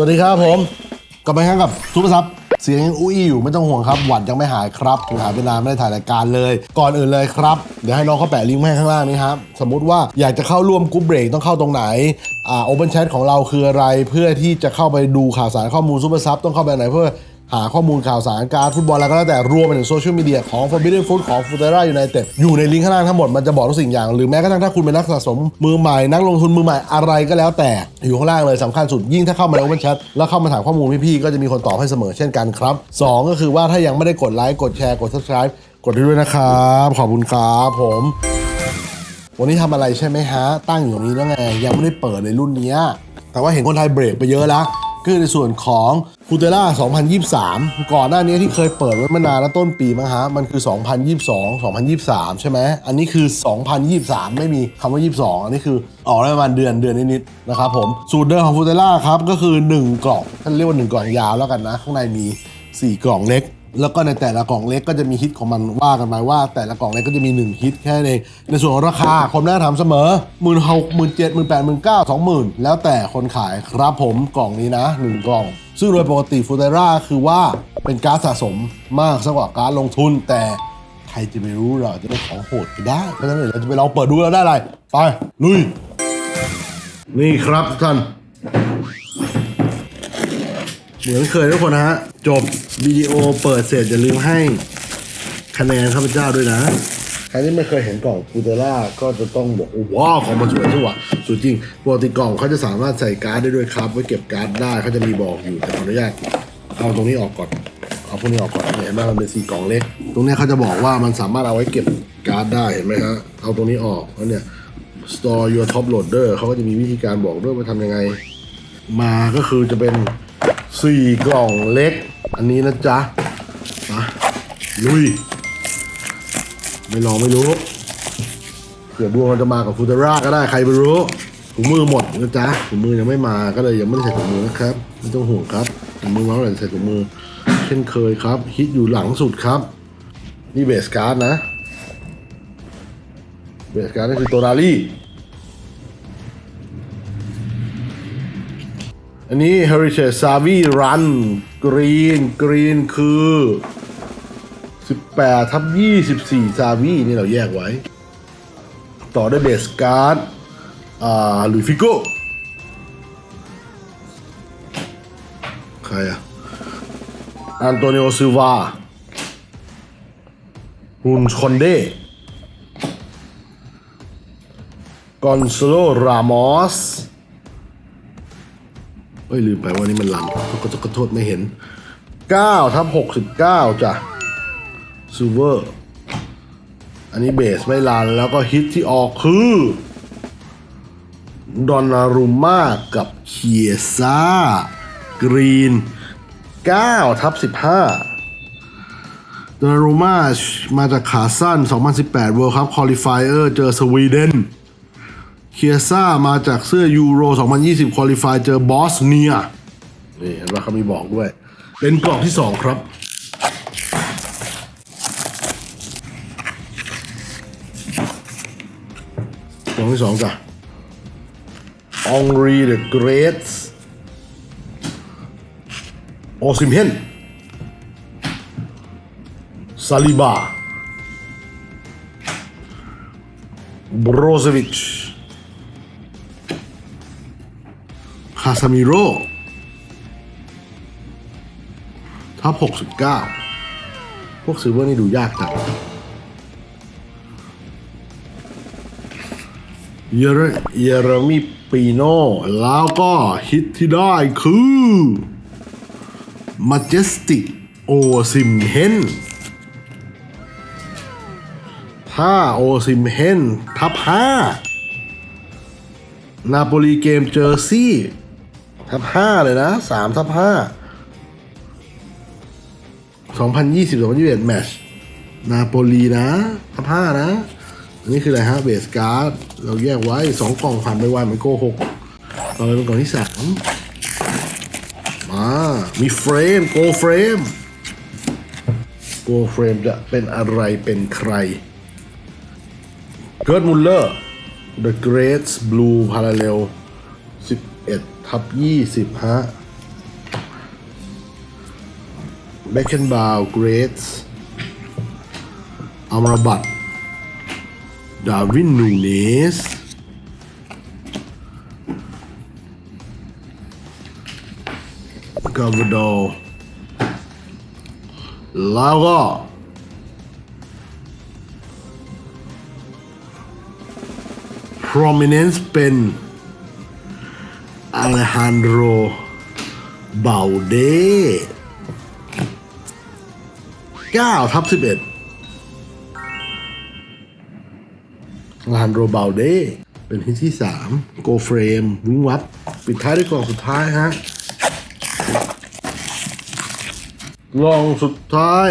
สวัสดีครับผมกลับมาครั้งกับซุปเปอร์ซับเสียงยังอุ้ยอยู่ไม่ต้องห่วงครับ หวัดยังไม่หายครับถึงหายไปนานไม่ได้ถ่ายรายการเลย ก่อนอื่นเลยครับ เดี๋ยวให้น้องเขาแปะลิงก์ให้ข้างล่างนี้ครับ สมมุติว่าอยากจะเข้าร่วมกรุ๊ปเบรกต้องเข้าตรงไหน อ่าโอเปนแชทของเราคืออะไรเพื่อที่จะเข้าไปดูข่าวสารข้อมูลซุปเปอร์ซับต้องเข้าไปไหนเพื่อ หาข้อมูลข่าวสารการฟุตบอลอะไรก็แล้วแต่รวมไปถึงโซเชียลมีเดียของ Forbidden Food ของ f u t e r a United อยู่ในลิงก์ข้างล่างทั้งหมด มันจะบอกทุกสิ่งอย่าง หรือแม้กระทั่งถ้าคุณเป็นนักสะสมมือใหม่ นักลงทุนมือใหม่อะไรก็แล้วแต่ อยู่ข้างล่างเลยสำคัญสุดยิ่งถ้าเข้ามาใน Open Chat แล้วเข้ามาถามข้อมูลพี่ๆก็จะมีคนตอบให้เสมอเช่นกันครับสองก็คือว่าถ้ายังไม่ได้กดไลค์กดแชร์กด subscribe กดด้วยนะครับขอบคุณครับผมวันนี้ทำอะไรใช่ไหมฮะ ตั้งอยู่ตรงนี้แล้วไง ยังไม่ได้เปิดในรุ่นนี้ แต่ว่าเห็นคนไทยเบรกไปเยอะแล้ว คือในส่วนของฟูเตล่า2023 ก่อนหน้านี้ที่เคยเปิดไว้มานานแล้วต้นปีมั้งฮะ มันคือ 2022 2023 ใช่ไหม อันนี้คือ 2023 ไม่มีคำว่า 22 อันนี้คือออกได้ประมาณเดือนเดือนนิดๆนะครับผม สูตรเดิมของฟูเตล่าครับ ก็คือ 1 กล่องท่านเรียกว่า 1 กล่องยาวแล้วกันนะ ข้างในมี 4 กล่องเล็ก แล้วก็ในแต่ละกล่องเล็กก็จะมีฮิตของมันว่ากันไปว่า แต่ละกล่องเล็กก็จะมี 1 ฮิตแค่นั้นเองในส่วนของราคาคนแรกถามเสมอหมื่นหกหมื่นเจ็ดหมื่นแปดหมื่นเก้าสองหมื่นแล้วแต่คนขายครับผมกล่องนี้นะ 1 กล่อง ซึ่งโดยปกติฟูเตราคือว่าเป็นการดสะสมมากสกว่าการดลงทุน แต่ใครจะไปรู้เราจะได้ของโหดก็ได้เพราะฉะนั้นเดี๋ยวเราจะไปลองเปิดดูแล้วได้อะไรไปลุยนี่ครับทุกท่าน เหมือนเคยทุกคนนะฮะ จบวิดีโอเปิดเสร็จอย่าลืมให้คะแนนข้าพเจ้าด้วยนะ ใครที่ไม่เคยเห็นกล่องฟูเตล่าก็จะต้องบอกว้าวของมันสวยจังวะสวยจริงปกติกล่องเขาจะสามารถใส่การ์ดได้ด้วยครับไว้เก็บการ์ดได้เขาจะมีบอกอยู่แต่ขออนุญาตเอาตรงนี้ออกก่อน เอาพวกนี้ออกก่อนเห็นไหมมันเป็นสีกล่องเล็ก ตรงนี้เขาจะบอกว่ามันสามารถเอาไว้เก็บการ์ดได้เห็นไหมฮะเอาตรงนี้ออกแล้วเนี่ย store your top loader เขาก็จะมีวิธีการบอกด้วยว่าทำยังไง มาก็คือจะเป็น สี่กล่องเล็ก อันนี้นะจ๊ะมาลุย ไม่ลองไม่รู้เผื่อดวงมันจะมากับฟูเตราก็ได้ใครไม่รู้ถุงมือหมดนะจ๊ะถุงมือยังไม่มาก็เลยยังไม่ได้ใส่ถุงมือนะครับไม่ต้องห่วงครับถุงมือมาเมื่อไหร่ใส่ถุงมือ เช่นเคยครับ ฮิตอยู่หลังสุดครับ นี่เบสการ์ดนะเบสการ์ดนี่คือตัวราลี่ อันนี้ Heritage Savvy Run Green Green คือ 18 ทับ 24 Savvy นี่เราแยกไว้ ต่อด้วยเบสการ์ดอ่าลุยฟิโก้ใครอะอันโตนิโอซิลวาฮุนคอนเดกอนซโลรามอส เอ้ยลืมไปว่านี่มันลันก็จะขอโทษไม่เห็น9ทับ69 จ้ะซูเวอร์ อันนี้เบสไม่ลันแล้วก็ฮิตที่ออกคือดอนนารุม่ากับเคียซ่ากรีน9ทับ15ดอนนารุม่ามาจากขาสั้น 2018 World Cup Qualifier เจอสวีเดน เคียซ่ามาจากเสื้อยูโร 2020คุริฟายเจอบอสเนีย นี่เห็นว่าเขามีบอกด้วย เป็นกล่องที่ 2 ครับ กล่องที่ 2 จ้ะองรีเดอะเกรทโอซิมเฮนซาลิบา บรโซวิชาซามิโร่ท็อป69พวกซิลเวอร์นี่ดูยากจังเยเรเยเรมีปีโน่แล้วก็ฮิตที่ได้คือ Majestic O s i m h e n ถ้าโอซิมเฮนทับ5นาโปลีเกมเจอร์ซี่ ทับห้าเลยนะสามทับห้าสองพันยี่สิบสองพันยี่สิบเอ็ดแมชนาโปลีนะทับห้านะ อันนี้คืออะไรฮะเบสการ์ดเราแยกไว้สองกล่องผ่านไปไวเหมือนโกหกต่อไปเป็นกล่องที่สามมามีเฟรมโกเฟรมโกเฟรมจะเป็นอะไรเป็นใครเกิร์ดมุลเลอร์ The Great Blue Parallel 11 ทับ 20 ฮะเบคเคนบาวเกรสอามราบัตดาวินนูเนสกาบดอลแล้วก็ prominence เป็น Alejandro Balde 9ทับ11 Alejandro Balde เป็นที่ที่3 Go Frame วิ่งวับ ปิดท้ายด้วยกล่องสุดท้ายฮะกล่องสุดท้าย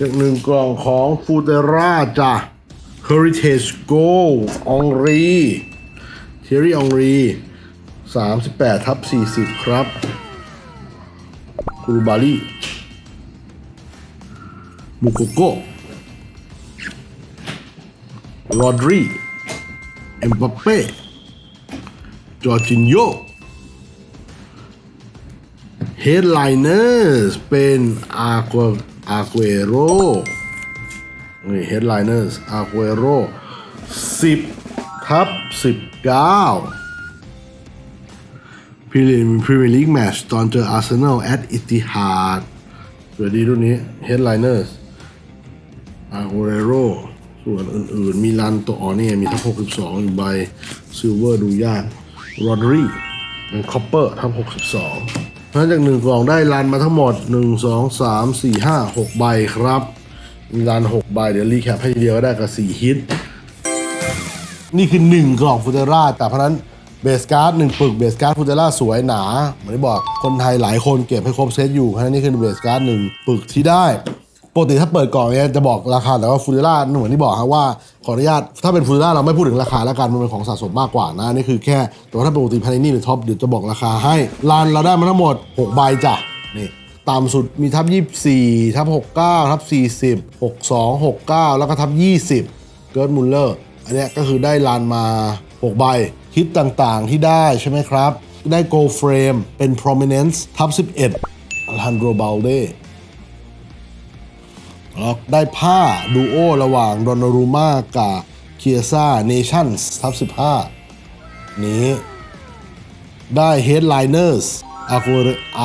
จากหนึ่งกล่องของฟูเตราจ้ะ Heritage Gold องรีเทอรี่องรี 38ทับ40 ครับคูรูบาลีมูโกโกโรดรีเอ็มบัปเป้จอร์จินโย Headliners เป็นอากัวอาเกโรนี่ Headliners อาเกโร10ทับ19พรีเมียร์ พรีเมียร์ลีกแมชตอนเจออาร์เซนอลแอตอิติฮาดสวยดีรุ่นนี้ Headliners อาเกโรส่วนอื่นๆ มีลันตัวอ๋อนี่มีทับ62 อยู่ใบซิลเวอร์ดูยากรอดรีเป็นคอปเปอร์ทับ62เพราะฉะนั้นจากหนึ่งกล่องได้รันมาทั้งหมด 1 2 3 4 5 6 ใบครับ มีรัน 6 ใบ เดี๋ยวรีแคปให้เดียวก็ได้กับ 4 ฮิต นี่คือ 1 กล่องฟูเตราแต่เพราะฉะนั้น เบสการ์ดหนึ่งปึกเบสการ์ดฟูเตราสวยหนาเหมือนที่บอกคนไทยหลายคนเก็บให้ครบเซตอยู่เพราะฉะนั้นนี่คือเบสการ์ดหนึ่งปึกที่ได้ปกติถ้าเปิดกล่องเนี่ยจะบอกราคาแต่ว่าฟูเตราเหมือนที่บอกครับว่าขออนุญาตถ้าเป็นฟูเตราเราไม่พูดถึงราคาแล้วกันมันเป็นของสะสมมากกว่านะนี่คือแค่แต่ว่าถ้าปกติพานินี่หรือท็อปเดี๋ยวจะบอกราคาให้ลานเราได้มาทั้งหมด6ใบจ้ะนี่ต่ำสุดมีทับ 24 ทับ 69 ทับ 40 62 69 แล้วก็ทับ 20 เกิร์ดมุลเลอร์อันนี้ก็คือได้ลานมา 6 ใบ ฮิตต่างๆที่ได้ใช่ไหมครับ ได้ Gold Frame เป็น Prominence ทับ 11 Alejandro Balde แล้วได้ผ้าดูโอระหว่างดอนนารูมากับเคียซ่าเนชั่นทับ 15 นี้ ได้ Headliners a g u e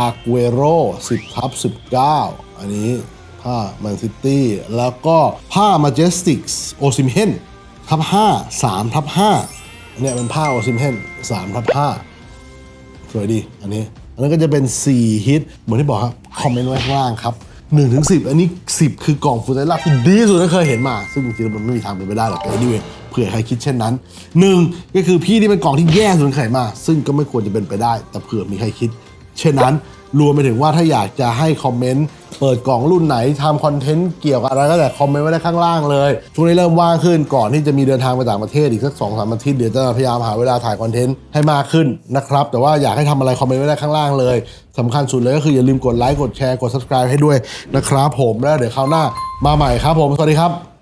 a g u e r o 10ทับ19 อันนี้ผ้า Man City แล้วก็ผ้า Majestics o s i m h e n ทับ5 3ทับ5 เนี้ยเป็นผ้า o s i m h e n 3ทับ5สวยดีอันนี้ อันนั้นก็จะเป็น 4 ฮิต เหมือนที่บอกครับ คอมเมนต์ไว้ข้างล่างครับ1ถึง10 อันนี้ 10 คือกล่องฟูเตล่าที่ดีที่สุดที่เคยเห็นมา ซึ่งจริงๆมันไม่มีทางเป็นไปได้หรอกแต่ anyway เผื่อใครคิดเช่นนั้น 1 ก็คือพี่ที่เป็นกล่องที่แย่สุดที่เคยมา ซึ่งก็ไม่ควรจะเป็นไปได้ แต่เผื่อมีใครคิด เช่นนั้น รวมไปถึงว่าถ้าอยากจะให้คอมเมนต์ เปิดกล่องรุ่นไหนทำคอนเทนต์เกี่ยวกับอะไรก็แต่คอมเมนต์ไว้ได้ข้างล่างเลย ช่วงนี้เริ่มว่างขึ้นก่อนที่จะมีเดินทางไปต่างประเทศอีกสักสองสามอาทิตย์เดี๋ยวจะพยายามหาเวลาถ่ายคอนเทนต์ให้มากขึ้นนะครับ แต่ว่าอยากให้ทำอะไรคอมเมนต์ไว้ได้ข้างล่างเลยสำคัญสุดเลยก็คืออย่าลืมกดไลค์กดแชร์กด subscribe ให้ด้วยนะครับผมแล้วเดี๋ยวคราวหน้ามาใหม่ครับผมสวัสดีครับ